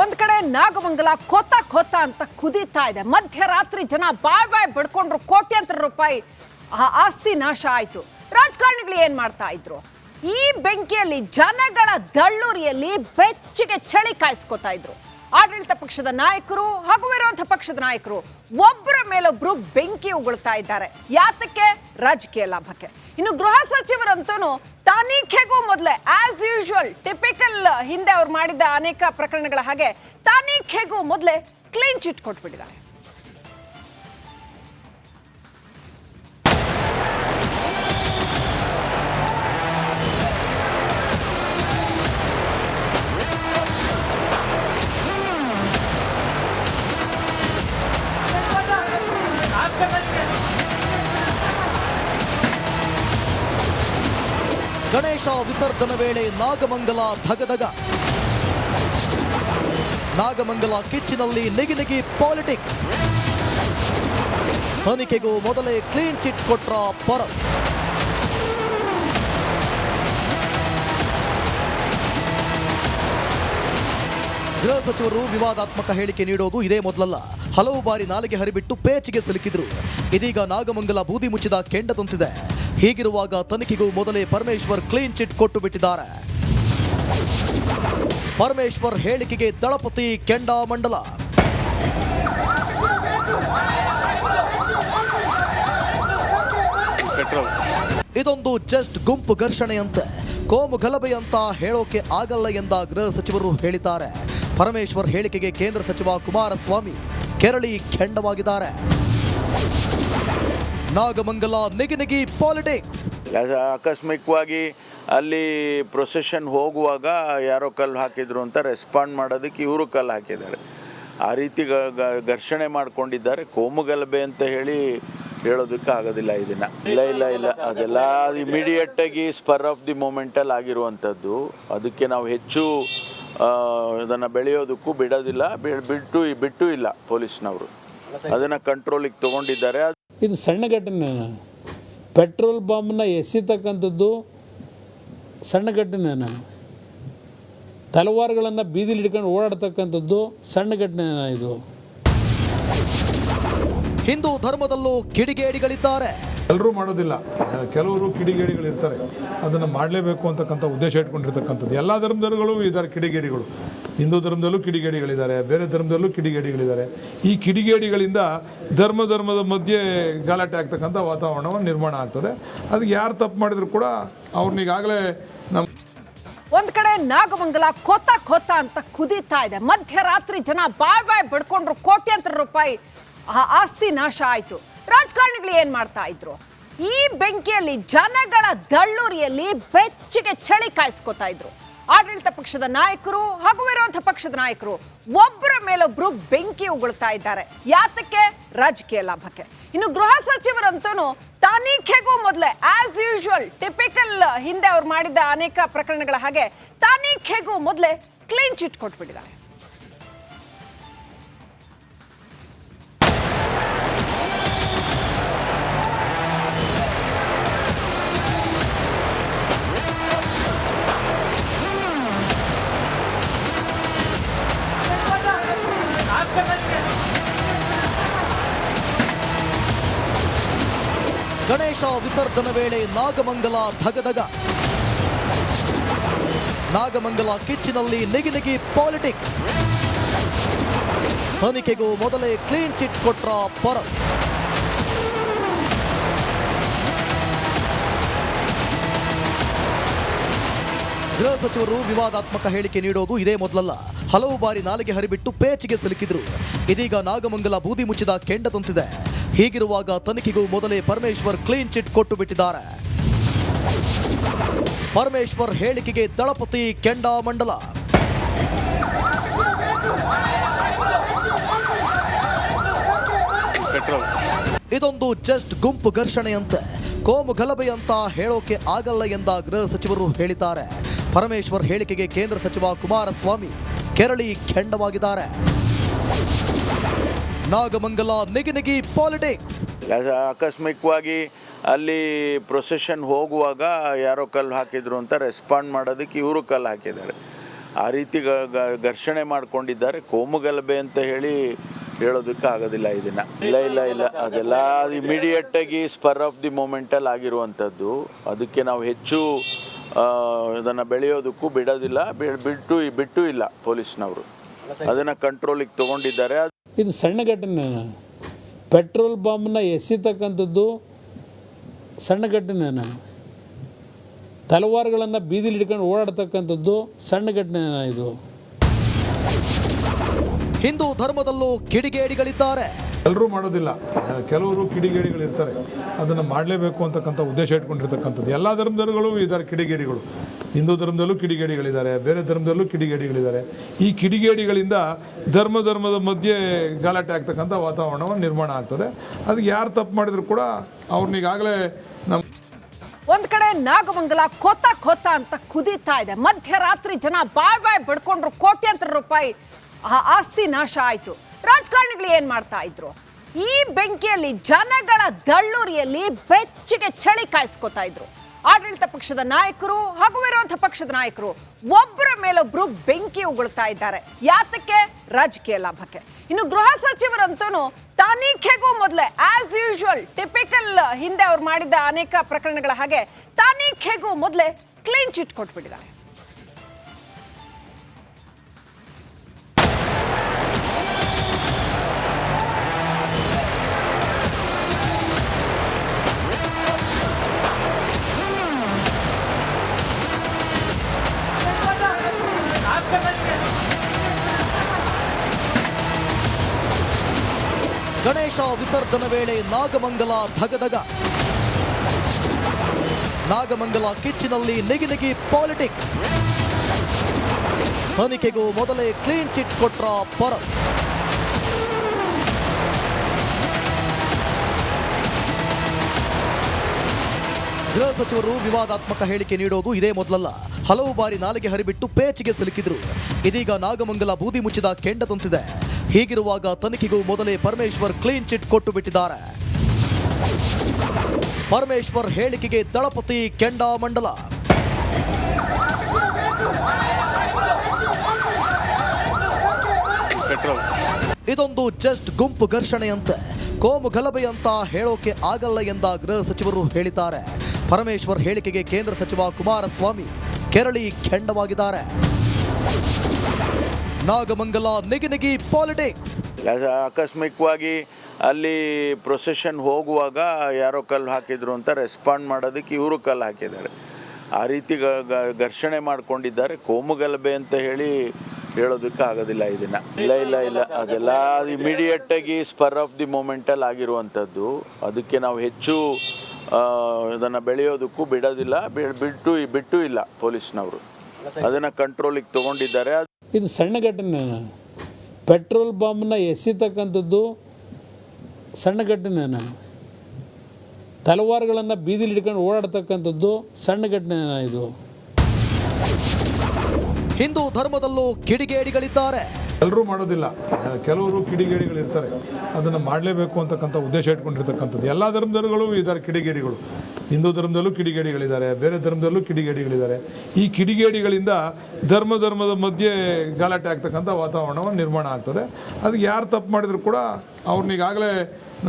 ಒಂದ್ ಕಡೆ ನಾಗಮಂಗಲ ಕೊತ್ತ ಕೊತ್ತ ಅಂತ ಕುದೀತಾ ಇದೆ. ಮಧ್ಯರಾತ್ರಿ ಜನ ಬಾಯ್ ಬಾಯ್ ಬಡ್ಕೊಂಡ್ರು ಕೋಟ್ಯಂತರ ರೂಪಾಯಿ ಆಸ್ತಿ ನಾಶ ಆಯ್ತು. ರಾಜಕಾರಣಿಗಳು ಏನ್ ಮಾಡ್ತಾ ಇದ್ರು? ಈ ಬೆಂಕಿಯಲ್ಲಿ ಜನಗಳ ದಳ್ಳೂರಿಯಲ್ಲಿ ಬೆಚ್ಚಿಗೆ ಚಳಿ ಕಾಯಿಸ್ಕೊತಾ ಇದ್ರು. ಆಡಳಿತ ಪಕ್ಷದ ನಾಯಕರು ಹಾಗೂ ವಿರೋಧ ಪಕ್ಷದ ನಾಯಕರು ಒಬ್ಬರ ಮೇಲೊಬ್ರು ಬೆಂಕಿ ಉಗುಳ್ತಾ ಇದ್ದಾರೆ. ಯಾತಕ್ಕೆ? ರಾಜಕೀಯ ಲಾಭಕ್ಕೆ. ಇನ್ನು ಗೃಹ ಸಚಿವರಂತೂ ತನಿಖೆಗೂ ಮೊದಲೇ ಆಸ್ ಯೂಶುವಲ್ ಟಿಪಿಕಲ್ ಹಿಂದೆ ಅವ್ರು ಮಾಡಿದ್ದ ಅನೇಕ ಪ್ರಕರಣಗಳ ಹಾಗೆ ತನಿಖೆಗೂ ಮೊದಲೇ ಕ್ಲೀನ್ ಚಿಟ್ ಕೊಟ್ಬಿಟ್ಟಿದ್ದಾರೆ ಗಣೇಶ ವಿಸರ್ಜನೆ ವೇಳೆ ನಾಗಮಂಗಲ ಧಗಧಗ. ನಾಗಮಂಗಲ ಕಿಚ್ಚಿನಲ್ಲಿ ನೆಗಿ ನಿಗಿ ಪಾಲಿಟಿಕ್ಸ್. ತನಿಖೆಗೂ ಮೊದಲೇ ಕ್ಲೀನ್ ಚಿಟ್ ಕೊಟ್ರ ಪರ. ಗೃಹ ಸಚಿವರು ವಿವಾದಾತ್ಮಕ ಹೇಳಿಕೆ ನೀಡೋದು ಇದೇ ಮೊದಲಲ್ಲ. ಹಲವು ಬಾರಿ ನಾಲಿಗೆ ಹರಿಬಿಟ್ಟು ಪೇಚಿಗೆ ಸಿಲುಕಿದ್ರು. ಇದೀಗ ನಾಗಮಂಗಲ ಬೂದಿ ಮುಚ್ಚಿದ ಕೆಂಡದಂತಿದೆ. ಹೀಗಿರುವಾಗ ತನಿಖೆಗೂ ಮೊದಲೇ ಪರಮೇಶ್ವರ್ ಕ್ಲೀನ್ ಚಿಟ್ ಕೊಟ್ಟು ಬಿಟ್ಟಿದ್ದಾರೆ. ಪರಮೇಶ್ವರ್ ಹೇಳಿಕೆಗೆ ದಳಪತಿ ಕೆಂಡಾಮಂಡಲ ಮಂಡಲ. ಇದೊಂದು ಜಸ್ಟ್ ಗುಂಪು ಘರ್ಷಣೆಯಂತೆ, ಕೋಮು ಗಲಭೆ ಅಂತ ಹೇಳೋಕೆ ಆಗಲ್ಲ ಎಂದ ಗೃಹ ಸಚಿವರು ಹೇಳಿದ್ದಾರೆ. ಪರಮೇಶ್ವರ್ ಹೇಳಿಕೆಗೆ ಕೇಂದ್ರ ಸಚಿವ ಕುಮಾರಸ್ವಾಮಿ ಕೆರಳಿ ಕೆಂಡವಾಗಿದ್ದಾರೆ. ನಾಗಮಂಗಲ ನಿಗಿನಿಗಿ ನಿಗಿ ಪಾಲಿಟಿಕ್ಸ್ ಆಕಸ್ಮಿಕವಾಗಿ ಅಲ್ಲಿ ಪ್ರೊಸೆಷನ್ ಹೋಗುವಾಗ ಯಾರೋ ಕಲ್ಲು ಹಾಕಿದ್ರು ಅಂತ ರೆಸ್ಪಾಂಡ್ ಮಾಡೋದಕ್ಕೆ ಇವರು ಕಲ್ಲು ಹಾಕಿದ್ದಾರೆ. ಆ ರೀತಿ ಘರ್ಷಣೆ ಮಾಡ್ಕೊಂಡಿದ್ದಾರೆ. ಕೋಮುಗಲಭೆ ಅಂತ ಹೇಳಿ ಹೇಳೋದಕ್ಕೆ ಆಗೋದಿಲ್ಲ ಇದನ್ನ ಇಲ್ಲ ಇಲ್ಲ ಇಲ್ಲ. ಅದೆಲ್ಲ ಇಮಿಡಿಯೇಟಾಗಿ ಸ್ಪರ್ ಆಫ್ ದಿ ಮೂಮೆಂಟಲ್ಲಿ ಆಗಿರುವಂಥದ್ದು. ಅದಕ್ಕೆ ನಾವು ಹೆಚ್ಚು ಅದನ್ನು ಬೆಳೆಯೋದಕ್ಕೂ ಬಿಡೋದಿಲ್ಲ. ಬಿಟ್ಟು ಬಿಟ್ಟು ಇಲ್ಲ ಪೊಲೀಸ್ನವರು. ಅದನ್ನು ಕಂಟ್ರೋಲಿಗೆ ತೊಗೊಂಡಿದ್ದಾರೆ. ಇದು ಸಣ್ಣ ಘಟನೆ. ಪೆಟ್ರೋಲ್ ಬಾಂಬ್ನ ಎಸಿತಕ್ಕಂಥದ್ದು ಸಣ್ಣ ಘಟನೆ. ತಲವಾರುಗಳನ್ನು ಬೀದಿಲಿ ಹಿಡ್ಕೊಂಡು ಓಡಾಡ್ತಕ್ಕಂಥದ್ದು ಸಣ್ಣ ಘಟನೆ ಇದು. ಹಿಂದೂ ಧರ್ಮದಲ್ಲೂ ಕಿಡಿಗೇಡಿಗಳಿದ್ದಾರೆ. ಎಲ್ಲರೂ ಮಾಡೋದಿಲ್ಲ. ಕೆಲವರು ಕಿಡಿಗೇಡಿಗಳು ಇರ್ತಾರೆ ಅದನ್ನು ಮಾಡಲೇಬೇಕು ಅಂತಕ್ಕಂಥ ಉದ್ದೇಶ ಇಟ್ಕೊಂಡಿರ್ತಕ್ಕಂಥದ್ದು. ಎಲ್ಲ ಧರ್ಮದಲ್ಲೂ ಇದ್ದಾರೆ ಕಿಡಿಗೇಡಿಗಳು. ಹಿಂದೂ ಧರ್ಮದಲ್ಲೂ ಕಿಡಿಗೇಡಿಗಳಿದ್ದಾರೆ, ಬೇರೆ ಧರ್ಮದಲ್ಲೂ ಕಿಡಿಗೇಡಿಗಳಿದ್ದಾರೆ. ಈ ಕಿಡಿಗೇಡಿಗಳಿಂದ ಧರ್ಮ ಧರ್ಮದ ಮಧ್ಯೆ ಗಲಾಟೆ ಆಗ್ತಕ್ಕಂಥ ವಾತಾವರಣವನ್ನು ನಿರ್ಮಾಣ ಆಗ್ತದೆ. ಅದಕ್ಕೆ ಯಾರು ತಪ್ಪು ಮಾಡಿದ್ರು ಕೂಡ ಅವ್ರನ್ನ ಈಗಾಗಲೇ ನಮ್ಮ ಒಂದ್ ಕಡೆ ನಾಗಮಂಗಲ ಕೊತ್ತ ಕೊತ್ತ ಅಂತ ಕುದೀತಾ ಇದೆ. ಮಧ್ಯರಾತ್ರಿ ಜನ ಬಾಯ್ ಬಾಯ್ ಬಡ್ಕೊಂಡ್ರು ಕೋಟ್ಯಂತರ ರೂಪಾಯಿ ಆಸ್ತಿ ನಾಶ ಆಯ್ತು. ರಾಜಕಾರಣಿಗಳು ಏನ್ ಮಾಡ್ತಾ ಇದ್ರು? ಈ ಬೆಂಕಿಯಲ್ಲಿ ಜನಗಳ ದಳ್ಳೂರಿಯಲ್ಲಿ ಬೆಚ್ಚಿಗೆ ಚಳಿ ಕಾಯಿಸ್ಕೊತಾ ಇದ್ರು. ಆಡಳಿತ ಪಕ್ಷದ ನಾಯಕರು ಹಾಗೂ ವಿರೋಧ ಪಕ್ಷದ ನಾಯಕರು ಒಬ್ಬರ ಮೇಲೊಬ್ರು ಬೆಂಕಿ ಉಗುಳ್ತಾ ಇದ್ದಾರೆ. ಯಾತಕ್ಕೆ? ರಾಜಕೀಯ ಲಾಭಕ್ಕೆ. ಇನ್ನು ಗೃಹ ಸಚಿವರಂತೂ ತನಿಖೆಗೂ ಮೊದಲೇ ಆಸ್ ಯೂಶುವಲ್ ಟಿಪಿಕಲ್ ಹಿಂದೆ ಅವ್ರು ಮಾಡಿದ ಅನೇಕ ಪ್ರಕರಣಗಳ ಹಾಗೆ ತನಿಖೆಗೂ ಮೊದಲೇ ಕ್ಲೀನ್ ಚಿಟ್ ಕೊಟ್ಬಿಟ್ಟಿದ್ದಾರೆ. ಗಣೇಶ ವಿಸರ್ಜನೆ ವೇಳೆ ನಾಗಮಂಗಲ ಧಗಧಗ. ನಾಗಮಂಗಲ ಕಿಚ್ಚಿನಲ್ಲಿ ನಿಗಿನಿಗಿ ನಿಗಿ ಪಾಲಿಟಿಕ್ಸ್. ತನಿಖೆಗೂ ಮೊದಲೇ ಕ್ಲೀನ್ ಚಿಟ್ ಕೊಟ್ರ ಪರ. ಗೃಹ ಸಚಿವರು ವಿವಾದಾತ್ಮಕ ಹೇಳಿಕೆ ನೀಡೋದು ಇದೇ ಮೊದಲಲ್ಲ. ಹಲವು ಬಾರಿ ನಾಲಿಗೆ ಹರಿಬಿಟ್ಟು ಪೇಚಿಗೆ ಸಿಲುಕಿದ್ರು. ಇದೀಗ ನಾಗಮಂಗಲ ಬೂದಿ ಮುಚ್ಚಿದ ಕೆಂಡದಂತಿದೆ. ಹೀಗಿರುವಾಗ ತನಿಖೆಗೂ ಮೊದಲೇ ಪರಮೇಶ್ವರ್ ಕ್ಲೀನ್ ಚಿಟ್ ಕೊಟ್ಟು ಬಿಟ್ಟಿದ್ದಾರೆ. ಪರಮೇಶ್ವರ್ ಹೇಳಿಕೆಗೆ ದಳಪತಿ ಕೆಂಡಾಮಂಡಲ ಮಂಡಲ. ಇದೊಂದು ಜಸ್ಟ್ ಗುಂಪು ಘರ್ಷಣೆಯಂತೆ, ಕೋಮು ಗಲಭೆ ಅಂತ ಹೇಳೋಕೆ ಆಗಲ್ಲ ಎಂದ ಗೃಹ ಸಚಿವರು ಹೇಳಿದ್ದಾರೆ. ಪರಮೇಶ್ವರ್ ಹೇಳಿಕೆಗೆ ಕೇಂದ್ರ ಸಚಿವ ಕುಮಾರಸ್ವಾಮಿ ಕೆರಳಿ ಕೆಂಡವಾಗಿದ್ದಾರೆ. ನಾಗಮಂಗಲ ನಿಗಿನಿಗಿ ನಿಗಿ ಪಾಲಿಟಿಕ್ಸ್ ಆಕಸ್ಮಿಕವಾಗಿ ಅಲ್ಲಿ ಪ್ರೊಸೆಷನ್ ಹೋಗುವಾಗ ಯಾರೋ ಕಲ್ಲು ಹಾಕಿದ್ರು ಅಂತ ರೆಸ್ಪಾಂಡ್ ಮಾಡೋದಕ್ಕೆ ಇವರು ಕಲ್ಲು ಹಾಕಿದ್ದಾರೆ. ಆ ರೀತಿ ಘರ್ಷಣೆ ಮಾಡ್ಕೊಂಡಿದ್ದಾರೆ. ಕೋಮುಗಲಭೆ ಅಂತ ಹೇಳಿ ಹೇಳೋದಕ್ಕೆ ಆಗೋದಿಲ್ಲ ಇದನ್ನ ಇಲ್ಲ ಇಲ್ಲ ಇಲ್ಲ. ಅದೆಲ್ಲ ಇಮಿಡಿಯೇಟ್ ಆಗಿ ಸ್ಪರ್ ಆಫ್ ದಿ ಮೂಮೆಂಟಲ್ಲಿ ಆಗಿರುವಂಥದ್ದು. ಅದಕ್ಕೆ ನಾವು ಹೆಚ್ಚು ಇದನ್ನು ಬೆಳೆಯೋದಕ್ಕೂ ಬಿಡೋದಿಲ್ಲ. ಬಿಟ್ಟು ಬಿಟ್ಟು ಇಲ್ಲ ಪೊಲೀಸ್ನವರು. ಅದನ್ನ ಕಂಟ್ರೋಲಿಗೆ ತಗೊಂಡಿದ್ದಾರೆ. ಇದು ಸಣ್ಣ ಘಟನೆ. ಪೆಟ್ರೋಲ್ ಬಾಂಬ್ನ ಎಸಿತಕ್ಕಂಥದ್ದು ಸಣ್ಣ ಘಟನೆನ ತಲವಾರುಗಳನ್ನು ಬೀದಿಲಿ ಹಿಡ್ಕೊಂಡು ಓಡಾಡ್ತಕ್ಕಂಥದ್ದು ಸಣ್ಣ ಘಟನೆ ಇದು. ಹಿಂದೂ ಧರ್ಮದಲ್ಲೂ ಕಿಡಿಗೇಡಿಗಳಿದ್ದಾರೆ. ಎಲ್ಲರೂ ಮಾಡೋದಿಲ್ಲ. ಕೆಲವರು ಕಿಡಿಗೇಡಿಗಳು ಇರ್ತಾರೆ ಅದನ್ನು ಮಾಡಲೇಬೇಕು ಅಂತಕ್ಕಂಥ ಉದ್ದೇಶ ಇಟ್ಕೊಂಡಿರ್ತಕ್ಕಂಥದ್ದು. ಎಲ್ಲ ಧರ್ಮದಲ್ಲೂ ಇದ್ದಾರೆ ಕಿಡಿಗೇಡಿಗಳು. ಹಿಂದೂ ಧರ್ಮದಲ್ಲೂ ಕಿಡಿಗೇಡಿಗಳಿದ್ದಾರೆ. ಬೇರೆ ಧರ್ಮದಲ್ಲೂ ಕಿಡಿಗೇಡಿಗಳಿದ್ದಾರೆ. ಈ ಕಿಡಿಗೇಡಿಗಳಿಂದ ಧರ್ಮ ಧರ್ಮದ ಮಧ್ಯೆ ಗಲಾಟೆ ಆಗ್ತಕ್ಕಂಥ ವಾತಾವರಣವನ್ನು ನಿರ್ಮಾಣ ಆಗ್ತದೆ. ಅದಕ್ಕೆ ಯಾರು ತಪ್ಪು ಮಾಡಿದ್ರು ಕೂಡ ಅವ್ರನ್ನ ಈಗಾಗಲೇ ನಮ್ಮ ಒಂದ್ ಕಡೆ ನಾಗಮಂಗಲ ಕೊತ್ತ ಕೊತ್ತ ಅಂತ ಕುದೀತಾ ಇದೆ. ಮಧ್ಯರಾತ್ರಿ ಜನ ಬಾಯ್ ಬಾಯ್ ಬಡ್ಕೊಂಡ್ರು ಕೋಟ್ಯಾಂತರ ರೂಪಾಯಿ ಆ ಆಸ್ತಿ ನಾಶ ಆಯ್ತು. ರಾಜಕಾರಣಿಗಳು ಏನ್ ಮಾಡ್ತಾ ಇದ್ರು? ಈ ಬೆಂಕಿಯಲ್ಲಿ ಜನಗಳ ದಳ್ಳೂರಿಯಲ್ಲಿ ಬೆಚ್ಚಿಗೆ ಚಳಿ ಕಾಯಿಸ್ಕೊತಾ ಇದ್ರು. ಆಡಳಿತ ಪಕ್ಷದ ನಾಯಕರು ಹಾಗೂ ವಿರೋಧ ಪಕ್ಷದ ನಾಯಕರು ಒಬ್ಬರ ಮೇಲೊಬ್ರು ಬೆಂಕಿ ಉಗುಳ್ತಾ ಇದ್ದಾರೆ. ಯಾತಕ್ಕೆ? ರಾಜಕೀಯ ಲಾಭಕ್ಕೆ. ಇನ್ನು ಗೃಹ ಸಚಿವರಂತೂ ತನಿಖೆಗೂ ಮೊದಲೇ ಆಸ್ ಯೂಶುವಲ್ ಟಿಪಿಕಲ್ ಹಿಂದೆ ಅವ್ರು ಮಾಡಿದ ಅನೇಕ ಪ್ರಕರಣಗಳ ಹಾಗೆ ತನಿಖೆಗೂ ಮೊದಲೇ ಕ್ಲೀನ್ ಚಿಟ್ ಕೊಟ್ಬಿಟ್ಟಿದ್ದಾರೆ. ಗಣೇಶ ವಿಸರ್ಜನೆ ವೇಳೆ ನಾಗಮಂಗಲ ಧಗಧಗ. ನಾಗಮಂಗಲ ಕಿಚ್ಚಿನಲ್ಲಿ ನಿಗಿನಿಗಿ ನಿಗಿ ಪಾಲಿಟಿಕ್ಸ್ ತನಿಖೆಗೂ ಮೊದಲೇ ಕ್ಲೀನ್ ಚಿಟ್ ಕೊಟ್ರ ಪರ. ಗೃಹ ಸಚಿವರು ವಿವಾದಾತ್ಮಕ ಹೇಳಿಕೆ ನೀಡೋದು ಇದೇ ಮೊದಲಲ್ಲ. ಹಲವು ಬಾರಿ ನಾಲಿಗೆ ಹರಿಬಿಟ್ಟು ಪೇಚಿಗೆ ಸಿಲುಕಿದ್ರು. ಇದೀಗ ನಾಗಮಂಗಲ ಬೂದಿ ಮುಚ್ಚಿದ ಕೆಂಡದಂತಿದೆ ಹೀಗಿರುವಾಗ ತನಿಖೆಗೂ ಮೊದಲೇ ಪರಮೇಶ್ವರ್ ಕ್ಲೀನ್ ಚಿಟ್ ಕೊಟ್ಟು ಬಿಟ್ಟಿದ್ದಾರೆ. ಪರಮೇಶ್ವರ್ ಹೇಳಿಕೆಗೆ ದಳಪತಿ ಕೆಂಡಾಮಂಡಲ ಇದೊಂದು ಜಸ್ಟ್ ಗುಂಪು ಘರ್ಷಣೆಯಂತೆ, ಕೋಮು ಗಲಭೆ ಹೇಳೋಕೆ ಆಗಲ್ಲ ಎಂದ ಗೃಹ ಸಚಿವರು ಹೇಳಿದ್ದಾರೆ. ಪರಮೇಶ್ವರ್ ಹೇಳಿಕೆಗೆ ಕೇಂದ್ರ ಸಚಿವ ಕುಮಾರಸ್ವಾಮಿ ಕೆರಳಿ ಕೆಂಡವಾಗಿದ್ದಾರೆ. ನಾಗಮಂಗಲ ನಿಗಿ ನಿಗಿ ಪಾಲಿಟಿಕ್ಸ್ ಆಕಸ್ಮಿಕವಾಗಿ ಅಲ್ಲಿ ಪ್ರೊಸೆಷನ್ ಹೋಗುವಾಗ ಯಾರೋ ಕಲ್ಲು ಹಾಕಿದ್ರು ಅಂತ ರೆಸ್ಪಾಂಡ್ ಮಾಡೋದಕ್ಕೆ ಇವರು ಕಲ್ಲು ಹಾಕಿದ್ದಾರೆ. ಆ ರೀತಿ ಘರ್ಷಣೆ ಮಾಡ್ಕೊಂಡಿದ್ದಾರೆ. ಕೋಮುಗಲಭೆ ಅಂತ ಹೇಳಿ ಹೇಳೋದಕ್ಕೆ ಆಗೋದಿಲ್ಲ ಇದನ್ನು ಇಲ್ಲ ಇಲ್ಲ ಇಲ್ಲ. ಅದೆಲ್ಲ ಇಮಿಡಿಯೇಟಾಗಿ ಸ್ಪರ್ ಆಫ್ ದಿ ಮೂಮೆಂಟಲ್ಲಿ ಆಗಿರುವಂಥದ್ದು. ಅದಕ್ಕೆ ನಾವು ಹೆಚ್ಚು ಇದನ್ನ ಬೆಳೆಯೋದಕ್ಕೂ ಬಿಡೋದಿಲ್ಲ. ಬಿಟ್ಟು ಬಿಟ್ಟು ಇಲ್ಲ ಪೊಲೀಸ್ನವರು. ಅದನ್ನು ಕಂಟ್ರೋಲಿಗೆ ತಗೊಂಡಿದ್ದಾರೆ. ಇದು ಸಣ್ಣ ಘಟನೆ. ಪೆಟ್ರೋಲ್ ಬಾಂಬ್ನ ಎಸಿತಕ್ಕಂಥದ್ದು ಸಣ್ಣ ಘಟನೆನ ತಲವಾರುಗಳನ್ನು ಬೀದಿಲಿ ಹಿಡ್ಕೊಂಡು ಓಡಾಡ್ತಕ್ಕಂಥದ್ದು ಸಣ್ಣ ಘಟನೆ ಇದು. ಹಿಂದೂ ಧರ್ಮದಲ್ಲೂ ಕಿಡಿಗೇಡಿಗಳಿದ್ದಾರೆ. ಎಲ್ಲರೂ ಮಾಡೋದಿಲ್ಲ. ಕೆಲವರು ಕಿಡಿಗೇಡಿಗಳು ಇರ್ತಾರೆ ಅದನ್ನು ಮಾಡಲೇಬೇಕು ಅಂತಕ್ಕಂಥ ಉದ್ದೇಶ ಇಟ್ಕೊಂಡಿರ್ತಕ್ಕಂಥದ್ದು. ಎಲ್ಲ ಧರ್ಮದವರುಗಳು ಇದ್ದಾರೆ ಕಿಡಿಗೇಡಿಗಳು. ಹಿಂದೂ ಧರ್ಮದಲ್ಲೂ ಕಿಡಿಗೇಡಿಗಳಿದ್ದಾರೆ, ಬೇರೆ ಧರ್ಮದಲ್ಲೂ ಕಿಡಿಗೇಡಿಗಳಿದ್ದಾರೆ. ಈ ಕಿಡಿಗೇಡಿಗಳಿಂದ ಧರ್ಮ ಧರ್ಮದ ಮಧ್ಯೆ ಗಲಾಟೆ ಆಗ್ತಕ್ಕಂಥ ವಾತಾವರಣವನ್ನು ನಿರ್ಮಾಣ ಆಗ್ತದೆ. ಅದಕ್ಕೆ ಯಾರು ತಪ್ಪು ಮಾಡಿದರೂ ಕೂಡ ಅವ್ರನ್ನ ಈಗಾಗಲೇ